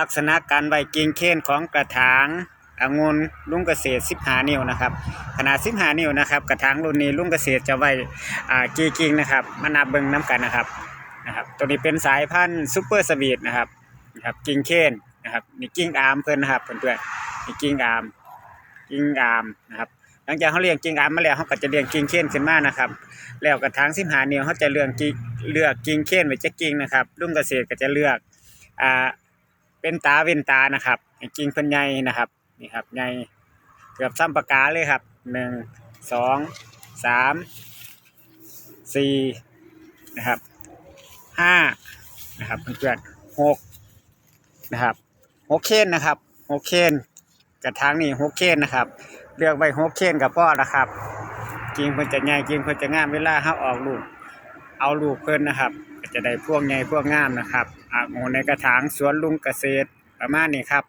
ลักษณะการไว้กิ่งเค้นของกระถางองุ่นลุงเกษตร15 นิ้วนะครับ ขนาด 15 นิ้วนะครับ กระถางรุ่นนี้ลุงเกษตรจะไว้กีกิ่งนะครับมานับเบิ่งน้กันนะครับนะครับ ตัวนี้เป็นสายพันธุ์ซูเปอร์สวีทนะครับนะครับกิ่งเค้นนะครับนี่กิ่งอาร์มเพิ่นนะครับเพื่อนๆนี่กิ่งอาร์มกิ่งอาร์มนะครับหลังจากเขาเลี้ยงกิ่งอาร์มมาแล้วเขาก็จะเลี้ยงกิ่งเค้นขึ้นมานะครับ แล้วกระถาง15นิ้วเขาจะเลือกกิ่งเลือกกิ่งเค้นไว้จะกิ่งนะครับลุงเกษตรก็จะเลือกอ่า เป็นตาเว้นตานะครับกิ่งเพิ่นใหญ่นะครับนี่ครับใหญ่เกือบซ้ำปากกาเลยครับหนึ่งสองสามสี่นะครับห้านะครับเพื่อนๆหกนะครับหกเคนนะครับหกเคนกระถางนี่หกเคนนะครับเลือกไว้หกเคนกับพ่อละครับกิ่งเพิ่นจะใหญ่กิ่งเพิ่นจะงามเวลาเฮาออกลูก เอาลูกเพิ่นนะครับก็จะได้พวกใหญ่พวกงามนะครับอ่าโง่ในกระถางสวนลุงเกษตรประมาณนี้ครับ